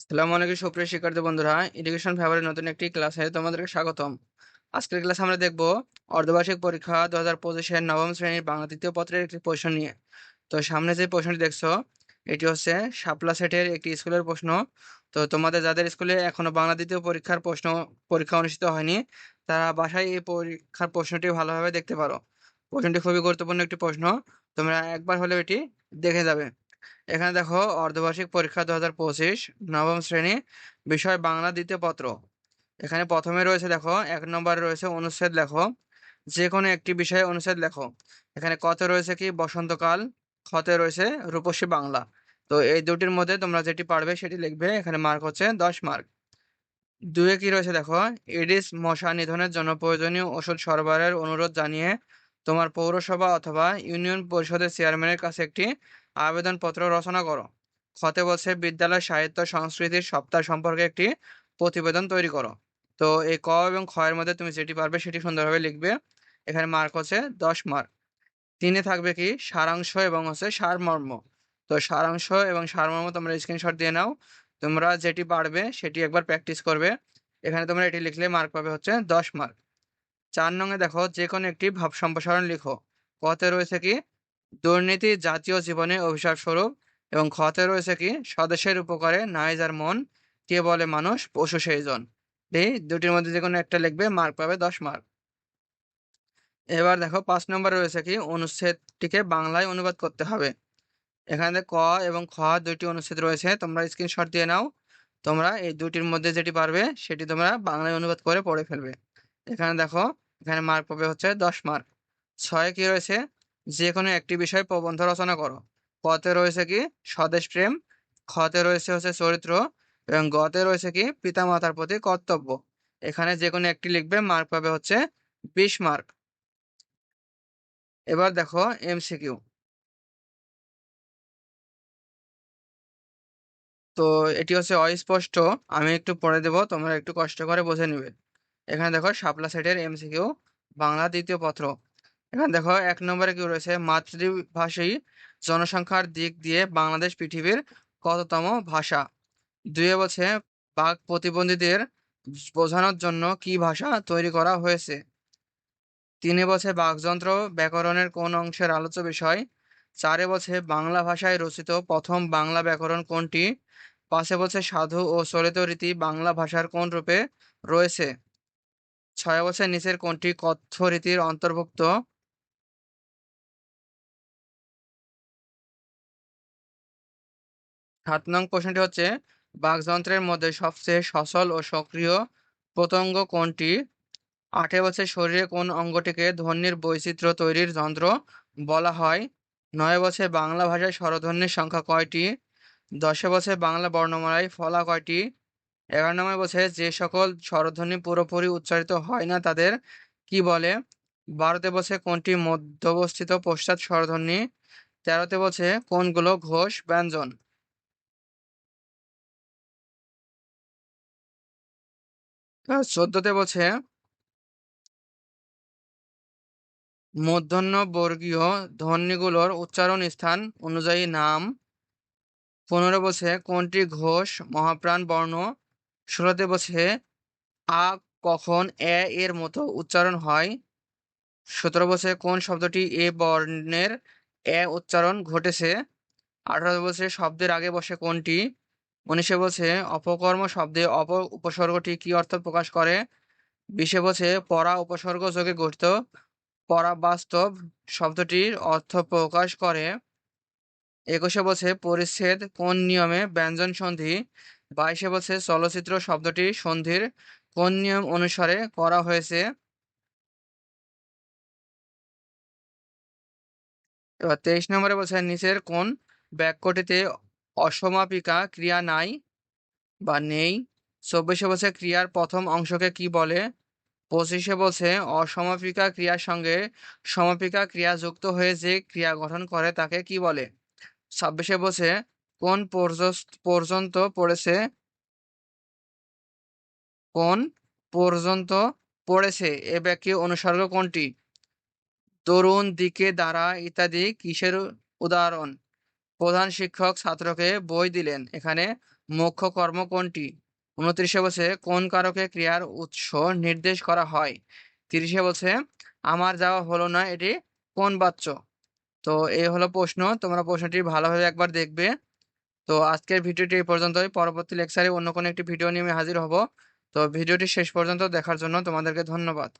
আসসালামু আলাইকুম সুপ্রিয় শিক্ষার্থী বন্ধুরা এডুকেশন ফেভারের নতুন একটি ক্লাসে তোমাদেরকে স্বাগতম। আজকের ক্লাসে আমরা দেখব অর্ধবার্ষিক পরীক্ষা দু হাজার পঁচিশের নবম শ্রেণির বাংলা তৃতীয় পত্রের একটি প্রশ্ন নিয়ে। তো সামনে যে প্রশ্নটি দেখছ, এটি হচ্ছে শাপলা সেটের একটি স্কুলের প্রশ্ন। তো তোমাদের যাদের স্কুলে এখনও বাংলা দ্বিতীয় পরীক্ষার প্রশ্ন, পরীক্ষা অনুষ্ঠিত হয়নি, তারা বাসায় এই পরীক্ষার প্রশ্নটি ভালোভাবে দেখতে পারো। প্রশ্নটি খুবই গুরুত্বপূর্ণ একটি প্রশ্ন, তোমরা একবার হলেও এটি দেখে যাবে। এখানে দেখো অর্ধবার্ষিক পরীক্ষা দু হাজার পঁচিশ, নবম শ্রেণি, বিষয় বাংলা দ্বিতীয় পত্র। এখানে প্রথমে রয়েছে দেখো, এক নম্বরে রয়েছে অনুচ্ছেদ লেখো। যে কোনো একটি বিষয়ে অনুচ্ছেদ লেখো। এখানে কত রয়েছে কি? বসন্তকাল, খতে রয়েছে রূপসী বাংলা। তো এই দুটির মধ্যে তোমরা যেটি পারবে সেটি লিখবে, এখানে মার্ক হচ্ছে দশ মার্ক দুয়ে কি রয়েছে দেখো? এডিস মশা নিধনের জন্য প্রয়োজনীয় ওষুধ সরবরাহের অনুরোধ জানিয়ে তোমার পৌরসভা অথবা ইউনিয়ন পরিষদের চেয়ারম্যানের কাছে একটি আবেদনপত্র রচনা করো। খতে বলছে, বিদ্যালয় সাহিত্য সংস্কৃতির সপ্তাহ সম্পর্কে একটি প্রতিবেদন তৈরি করো। তো এই ক এবং খ এর মধ্যে তুমি যেটি পারবে সেটি সুন্দরভাবে লিখবে। এখানে মার্ক হচ্ছে দশ মার্ক তিনে থাকবে কি? সারাংশ এবং হচ্ছে সারমর্ম। তো সারাংশ এবং সারমর্ম তোমরা স্ক্রিনশট দিয়ে নাও। তোমরা যেটি পারবে সেটি একবার প্র্যাকটিস করবে। এখানে তোমরা এটি লিখলে মার্ক পাবে হচ্ছে দশ মার্ক চার নঙে দেখো যে কোনো একটি ভাব সম্প্রসারণ লিখো। কতে রয়েছে কি? দুর্নীতি জাতীয় জীবনে অভিশাপ স্বরূপ এবং খতে রয়েছে কি? স্বদেশের উপকারে নাই যার মন, কে বলে মানুষ? পশু সেই জন। এই দুটির মধ্যে যে কোনো একটা লিখবে মার্ক পাবে, দশ মার্ক এবার দেখো, পাঁচ নম্বরে রয়েছে কি? অনুচ্ছেদটিকে বাংলায় অনুবাদ করতে হবে। এখানে ক এবং খ দুইটি অনুচ্ছেদ রয়েছে। তোমরা স্ক্রিনশট দিয়ে নাও। তোমরা এই দুটির মধ্যে যেটি পারবে, সেটি তোমরা বাংলায় অনুবাদ করে পড়ে ফেলবে। এখানে দেখো, এখানে মার্ক পাবে হচ্ছে দশ মার্ক ছয় কি রয়েছে? যে কোনো একটি বিষয় প্রবন্ধ রচনা করো। কতে রয়েছে কি স্বদেশ প্রেম খতে রয়েছে হচ্ছে চরিত্র, এবং গতে রয়েছে কি পিতামাতার প্রতি কর্তব্য। এখানে যে কোনো একটি লিখবে মার্ক পাবে হচ্ছে বিশ মার্ক এবার দেখো এমসিকিউ তো এটি হচ্ছে অস্পষ্ট, আমি একটু পড়ে দেব, তোমরা একটু কষ্ট করে বুঝে নিবে। এখানে দেখো শাপলা সেটের এমসিকিউ বাংলা দ্বিতীয় পত্র। এখানে দেখো, এক নম্বরে কি রয়েছে? মাতৃভাষী জনসংখ্যার দিক দিয়ে বাংলাদেশ পৃথিবীর কততম ভাষা? দুয়ে বলছে, বাক প্রতিবন্ধীদের বোঝানোর জন্য কি ভাষা তৈরি করা হয়েছে? তিনে বলছে, বাকযন্ত্র ব্যাকরণের কোন অংশের আলোচ্য বিষয়? চারে বলছে, বাংলা ভাষায় রচিত প্রথম বাংলা ব্যাকরণ কোনটি? পাশে বলছে, সাধু ও চলিত রীতি বাংলা ভাষার কোন রূপে রয়েছে? ছয় বছর নিচের কোনটি কথ্য রীতির অন্তর্ভুক্ত? সাত নং প্রশ্নটি হচ্ছে, বাকযন্ত্রের মধ্যে সবচেয়ে সচল ও সক্রিয় প্রত্যঙ্গ কোনটি? আটে বছর শরীরে কোন অঙ্গটিকে ধ্বনির বৈচিত্র্য তৈরির যন্ত্র বলা হয়? নয় বছর বাংলা ভাষায় স্বরধ্বনির সংখ্যা কয়টি? দশে বছর বাংলা বর্ণমালায় ফলা কয়টি? এগারো নম্বর বছরে যে সকল স্বরধ্বনি পুরোপুরি উচ্চারিত হয় না তাদের কি বলে? বারোতে বছরে কোনটি মধ্যবস্থিত পশ্চাৎ স্বরধ্বনি? তেরোতে বছর কোনগুলো ঘোষ ব্যঞ্জন? চোদ্দতে বলছে মূর্ধন্য বর্গীয় ধ্বনিগুলোর উচ্চারণ স্থান অনুযায়ী নাম। পনেরো বলছে কোনটি ঘোষ, মহাপ্রাণ, বর্ণ। ষোলোতে বলছে আ, কখন, এ, এর মতো উচ্চারণ হয়। সতেরো বছর কোন শব্দটি এ বর্ণের এ উচ্চারণ ঘটেছে। আঠারো বছর শব্দের আগে বসে কোনটি? উনিশে বলছে, অপকর্ম শব্দে অপ উপসর্গটি কি অর্থ প্রকাশ করে? বিশে বলছে, পরা উপসর্গ যোগে গঠিত পরাবাস্তব শব্দটির অর্থ প্রকাশ করে। একুশে বলছে, পরিচ্ছেদ কোন নিয়মে ব্যঞ্জন সন্ধি? বাইশে বলছে, চলচ্চিত্র শব্দটি সন্ধির কোন নিয়ম অনুসারে করা হয়েছে? এবার তেইশ নম্বরে বলছে, নিচের কোন বাক্যটিতে অসমাপিকা ক্রিয়া নাই বা নেই। চব্বিশে বলছে ক্রিয়ার প্রথম অংশকে কি বলে? পঁচিশে বলছে অসমাপিকা ক্রিয়ার সঙ্গে সমাপিকা ক্রিয়া যুক্ত হয়ে যে ক্রিয়া গঠন করে তাকে কি বলে? ছাব্বিশে বলছে কোন পর্যন্ত পড়েছে? কোন পর্যন্ত পড়েছে? এ বাক্যে অনুসর্গ কোনটি? তরুণ দিকে দ্বারা ইত্যাদি কিসের উদাহরণ? প্রধান শিক্ষক ছাত্রকে বই দিলেন। এখানে মুখ্য কর্ম কোনটি? উনত্রিশে বলছে, কোন কারকে ক্রিয়ার উৎস নির্দেশ করা হয়? তিরিশে বলছে, আমার যাওয়া হলো না, এটি কোন বাচ্য তো এই হলো প্রশ্ন, তোমরা প্রশ্নটি ভালোভাবে একবার দেখবে। তো আজকের ভিডিওটি এই পর্যন্তই। পরবর্তী লেকচারে অন্য কোনো একটি ভিডিও নিয়ে আমি হাজির হব। তো ভিডিওটি শেষ পর্যন্ত দেখার জন্য তোমাদেরকে ধন্যবাদ।